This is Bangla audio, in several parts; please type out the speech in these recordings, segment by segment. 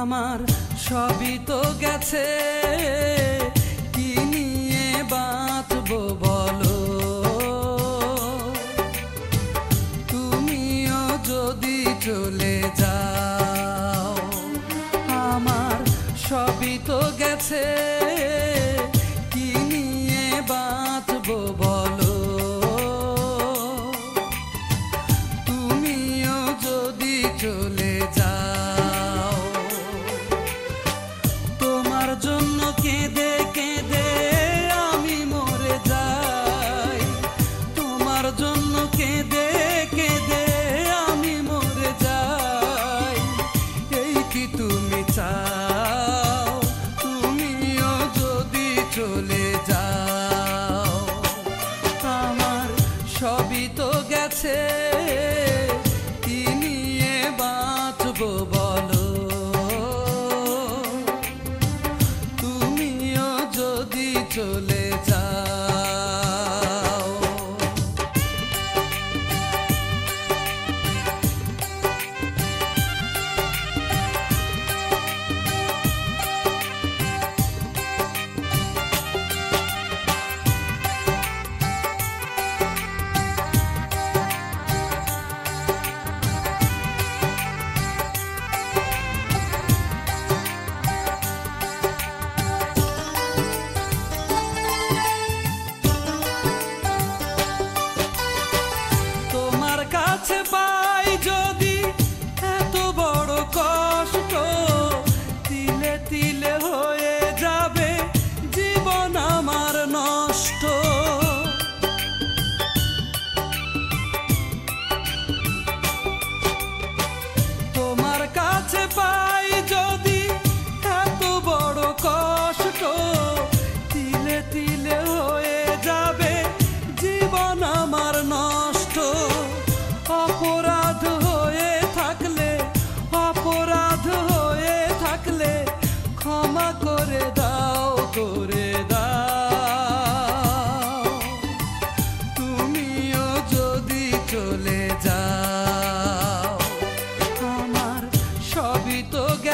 আমার সবই তো গেছে। কি নিয়ে বাঁচবো বলো? তুমিও যদি চলে যাও, আমার সবই তো গেছে। কি নিয়ে বাঁচবো বলো? তুমিও যদি চলে কি তুমি চাও? তুমিও যদি চলে যাও। আমার সবই তো গেছে বাঁচবো বলো। তুমিও যদি চলে যাও। যদি এত বড় কষ্ট তিলে তিলে হয়ে যাবে জীবন আমার নষ্ট। তোমার কাছে পাই যদি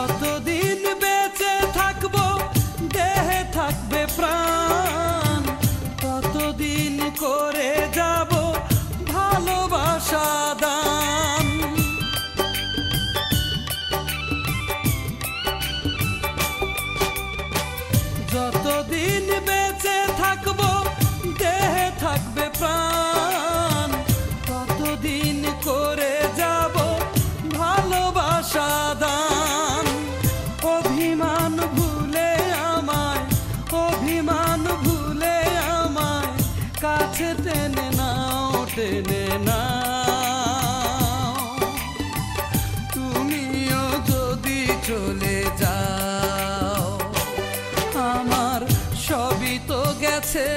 যতদিন বেঁচে থাকব, দেহে থাকবে প্রাণ। ততদিন করে যাব ভালোবাসা দান। যতদিন বেঁচে থাকব, দেহে থাকবে প্রাণ। টেনে নাও টেনে নাও। তুমিও যদি চলে যাও আমার সবই তো গেছে।